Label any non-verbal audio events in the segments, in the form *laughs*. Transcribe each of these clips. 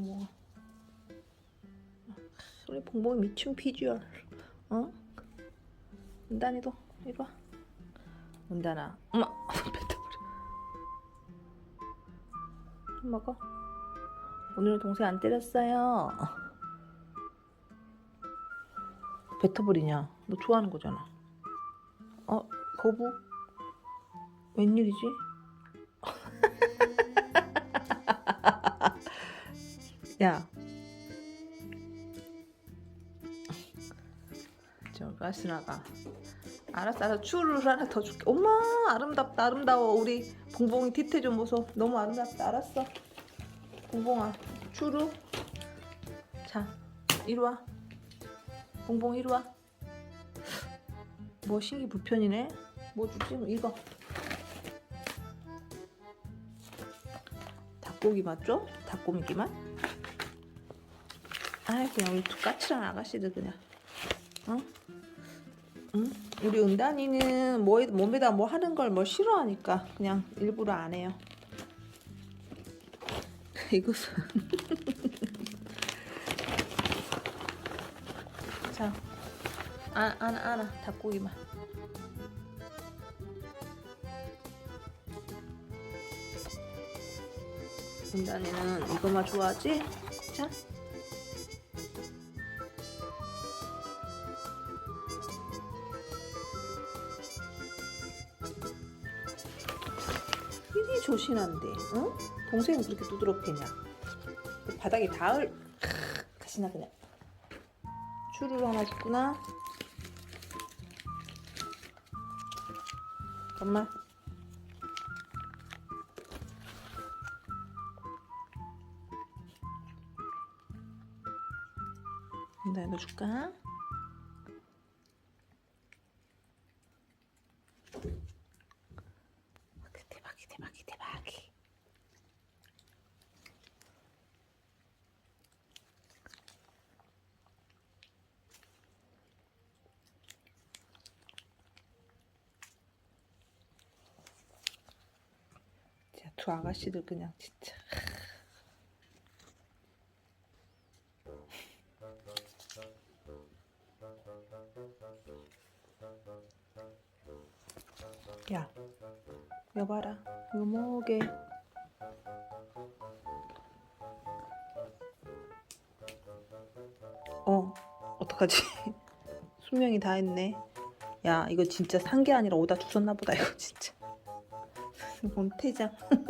뭐. 우리 봉봉이 미친 비주얼 어? 은단이도 이리 와. 은단아 엄마 뱉어버려 좀 먹어. 오늘은 동생 안 때렸어요. 뱉어버리냐? 너 좋아하는 거잖아. 어 거부? 웬일이지? 야. 저 가스나가. 알았어, 알았어. 추를 하나 더 줄게. 엄마, 아름답다, 아름다워. 우리 봉봉이 뒤태 좀 보소. 너무 아름답다. 알았어. 봉봉아, 추루. 자, 이리 와. 봉봉 이리 와. 뭐 신기 불편이네. 뭐 주지? 이거. 닭고기 맞죠? 닭고기 맛? 아 그냥 우리 두 까칠한 아가씨들 그냥 어? 응? 우리 은단이는 뭐, 몸에다 뭐 하는 걸 뭐 싫어하니까 그냥 일부러 안 해요 *laughs* 이것은 *laughs* 자 아, 알아 알아 닭고기만 은단이는 이거만 좋아하지? 자 이리 조신한데, 응? 동생은 그렇게 두드럽게냐? 바닥에 닿을 가시나 그냥. 추루를 하나 줬구나. 잠깐만. 나 이거 줄까? 자, 두 아가씨들 그냥 진짜. 야 여봐라. 뭐게? 어 어떡하지? *laughs* 수명이 다 했네. 야 이거 진짜 산 게 아니라 오다 주웠나 보다 이거 진짜 *laughs* 뭔태장. *laughs*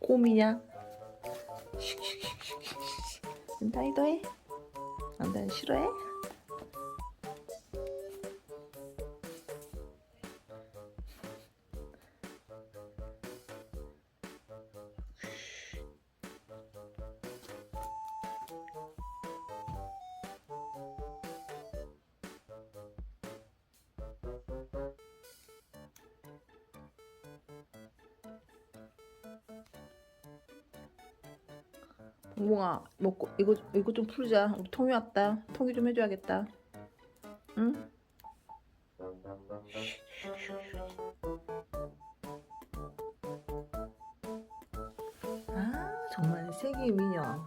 곰이냐? 은단이도 해. 은단이 싫어해? 봉봉아 먹고 이거 이거 좀 풀자. 우리 통이 왔다. 통이 좀 해줘야겠다. 응? 아 정말 세계의 미녀.